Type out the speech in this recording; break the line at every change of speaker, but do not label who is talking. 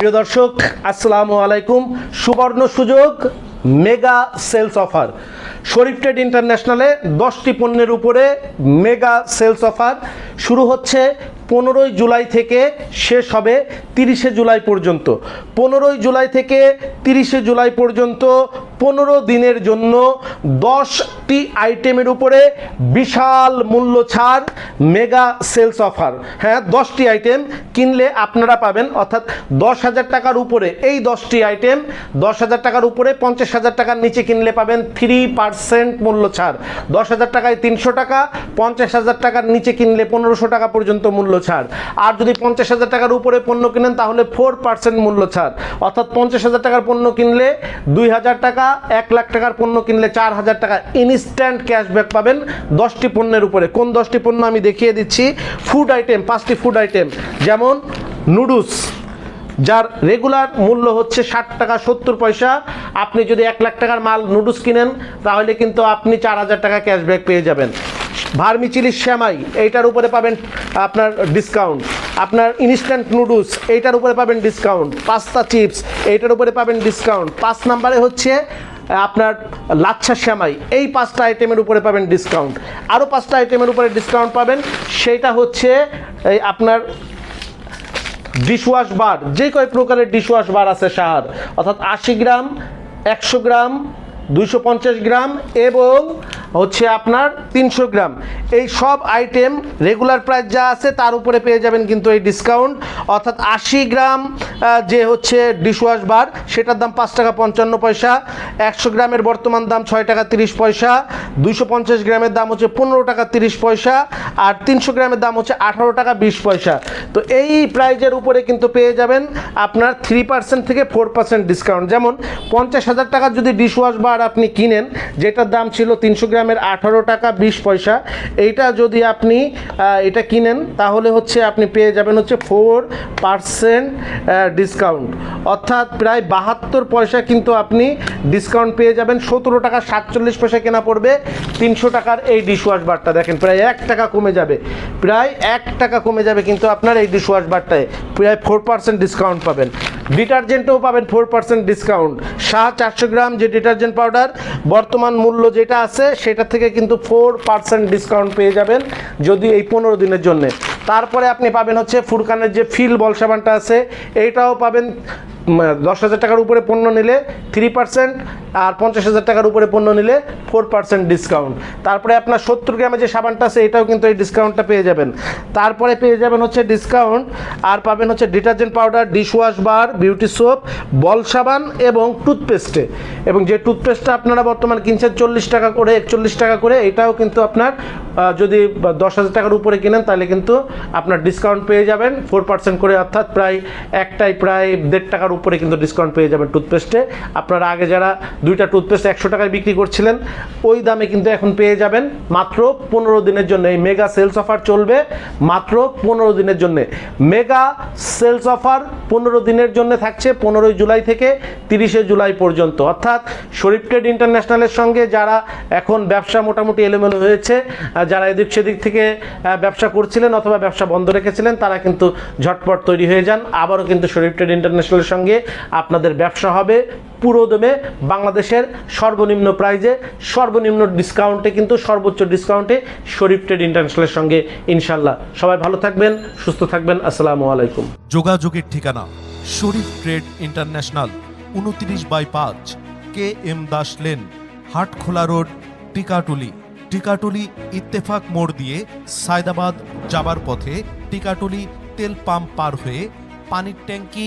প্রিয় দর্শক, আসসালামু আলাইকুম। সুবর্ণ সুযোগ, mega sales offer. Sharif trade ইন্টারন্যাশনালে দশটি পণ্যের উপরে মেগা সেলস অফার। শুরু হচ্ছে পনেরোই জুলাই থেকে, শেষ হবে তিরিশে জুলাই পর্যন্ত। পনেরোই জুলাই থেকে তিরিশে জুলাই পর্যন্ত পনেরো দিনের জন্য দশটি আইটেমের উপরে বিশাল মূল্য ছাড়, মেগা সেলস অফার। হ্যাঁ দশটি আইটেম কিনলে আপনারা পাবেন, অর্থাৎ দশ হাজার টাকার উপরে এই দশটি আইটেম দশ হাজার টাকার উপরে পঞ্চাশ হাজার টাকার নিচে কিনলে পাবেন থ্রি পার্সেন্ট মূল্য ছাড়। দশ হাজার টাকায় তিনশো টাকা পঞ্চাশ হাজার টাকার নিচে কিনলে পনেরোশো টাকা পর্যন্ত মূল্য ছাড়। আর যদি পঞ্চাশ হাজার টাকার উপরে পণ্য কিনেন, তাহলে ফোর পার্সেন্ট মূল্য ছাড়। অর্থাৎ পঞ্চাশ হাজার টাকার পণ্য কিনলে দুই হাজার টাকা এক লাখ টাকার পণ্য কিনলে চার হাজার টাকা ইনস্ট্যান্ট ক্যাশব্যাক পাবেন দশটি পণ্যের উপরে। কোন দশটি পণ্য আমি দেখিয়ে দিচ্ছি? ফুড আইটেম পাঁচটি ফুড আইটেম যেমন নুডলস যার রেগুলার মূল্য হচ্ছে ষাট টাকা সত্তর পয়সা। আপনি যদি এক লাখ টাকার মাল নুডলস কিনেন, তাহলে কিন্তু আপনি চার হাজার টাকা ক্যাশব্যাক পেয়ে যাবেন। ভার্মিচিলি শ্যামাই এইটার উপরে পাবেন আপনার ডিসকাউন্ট আপনার ইনস্ট্যান্ট নুডলস এইটার উপরে পাবেন ডিসকাউন্ট পাস্তা চিপস এইটার উপরে পাবেন ডিসকাউন্ট পাঁচ নাম্বারে হচ্ছে আপনার লাচ্ছা শ্যামাই, এই পাঁচটা আইটেমের উপরে পাবেন ডিসকাউন্ট আরও পাঁচটা আইটেমের উপরে ডিসকাউন্ট পাবেন, সেইটা হচ্ছে, এই আপনার ডিশওয়াশ বার যে কয় প্রকারের ডিশওয়াশ বার আছে সাহার, অর্থাৎ আশি গ্রাম, একশো গ্রাম, দুইশো পঞ্চাশ গ্রাম এবং হচ্ছে আপনার তিনশো গ্রাম। এই সব আইটেম রেগুলার প্রাইস যা আছে তার উপরে পেয়ে যাবেন কিন্তু এই ডিসকাউন্ট অর্থাৎ আশি গ্রাম যে হচ্ছে ডিশওয়াশ বার সেটার দাম পাঁচ টাকা পঞ্চান্ন পয়সা, একশো গ্রামের বর্তমান দাম ছয় টাকা তিরিশ পয়সা, দুইশো পঞ্চাশ গ্রামের দাম হচ্ছে পনেরো টাকা তিরিশ পয়সা, আর তিনশো গ্রামের দাম হচ্ছে আঠারো টাকা বিশ পয়সা। তো এই প্রাইজের উপরে কিন্তু পেয়ে যাবেন আপনার থ্রি পার্সেন্ট থেকে ফোর পার্সেন্ট ডিসকাউন্ট যেমন পঞ্চাশ হাজার টাকার যদি ডিশওয়াশ বার আপনি কিনেন, যেটার দাম ছিল তিনশো গ্রামের আঠারো টাকা বিশ পয়সা এইটা যদি আপনি এটা কিনেন, তাহলে হচ্ছে আপনি পেয়ে যাবেন হচ্ছে ফোর পার্সেন্ট ডিসকাউন্ট অর্থাৎ প্রায় বাহাত্তর পয়সা কিন্তু আপনি ডিসকাউন্ট পেয়ে যাবেন। সতেরো টাকা সাতচল্লিশ পয়সা কেনা পড়বে। তিনশো টাকার এই ডিশওয়াশ বারটা দেখেন, প্রায় এক টাকা কমে যাবে। প্রায় এক টাকা কমে যাবে কিন্তু আপনার এই ডিশওয়াশ বারটায় প্রায় ফোর পার্সেন্ট ডিসকাউন্ট পাবেন। ডিটারজেন্টও পাবেন ফোর পার্সেন্ট ডিসকাউন্ট শাহ চারশো গ্রাম যে ডিটারজেন্ট পাউডার, বর্তমান মূল্য যেটা আছে, সেটা থেকে কিন্তু ফোর পার্সেন্ট ডিসকাউন্ট পেয়ে যাবেন যদি এই পনেরো দিনের জন্যে। তারপরে আপনি পাবেন হচ্ছে ফুরকানের যে ফিল বল সাবানটা আছে এইটাও পাবেন দশ হাজার টাকার উপরে পণ্য নিলে থ্রি পার্সেন্ট আর পঞ্চাশ হাজার টাকার উপরে পণ্য নিলে ফোর পার্সেন্ট ডিসকাউন্ট তারপরে আপনার সত্তর গ্রামে যে সাবানটা আছে, এটাও কিন্তু এই ডিসকাউন্টটা পেয়ে যাবেন। তারপরে পেয়ে যাবেন হচ্ছে ডিসকাউন্ট আর পাবেন হচ্ছে detergent powder dishwash bar beauty soap বল সাবান এবং টুথপেস্টে এবং যে টুথপেস্টটা আপনারা বর্তমান কিনছেন চল্লিশ টাকা করে, একচল্লিশ টাকা করে, এটাও কিন্তু আপনার যদি দশ হাজার টাকার উপরে কিনেন, তাহলে কিন্তু আপনার ডিসকাউন্ট পেয়ে যাবেন। ফোর পার্সেন্ট করে অর্থাৎ প্রায় একটাই, প্রায় দেড় টাকার উপরে কিন্তু ডিসকাউন্ট পেয়ে যাবেন টুথপেস্টে আপনারা আগে যারা দুইটা টুথপেস্ট একশো টাকায় বিক্রি করছিলেন, ওই দামে কিন্তু এখন পেয়ে যাবেন মাত্র পনেরো দিনের জন্য। এই মেগা সেলস অফার চলবে মাত্র পনেরো দিনের জন্য। মেগা সেলস অফার পনেরো দিনের জন্য থাকছে পনেরোই জুলাই থেকে তিরিশে জুলাই পর্যন্ত। অর্থাৎ শরীফ ট্রেড ইন্টারন্যাশনালের সঙ্গে যারা এখন ব্যবসা মোটামুটি এলোমেলো হয়েছে যারা এদিক সেদিক থেকে ব্যবসা করছিলেন অথবা ব্যবসা বন্ধ রেখেছিলেন, তারা কিন্তু ঝটপট তৈরি হয়ে যান। আবারও কিন্তু শরীফ ট্রেড ইন্টারন্যাশনালের সঙ্গে আপনাদের ব্যবসা হবে। পুরো দমে বাংলাদেশের সর্বনিম্ন প্রাইজে, সর্বনিম্ন ডিসকাউন্টে কিন্তু সর্বোচ্চ ডিসকাউন্টে শরীফ ট্রেড ইন্টারন্যাশনালের সঙ্গে ইনশাল্লাহ সবাই ভালো থাকবেন, সুস্থ থাকবেন, আসসালামু আলাইকুম।
যোগাযোগের ঠিকানা, শরীফ ট্রেড ইন্টারন্যাশনাল, উনত্রিশ বাই পাঁচ, K M Das lane, Hatkhola road, Tikatuli. Tikatuli Ittefaq মোড় দিয়ে সায়দাবাদ যাবার পথে টিকাটুলি তেল পাম্প পার হয়ে পানির ট্যাঙ্কি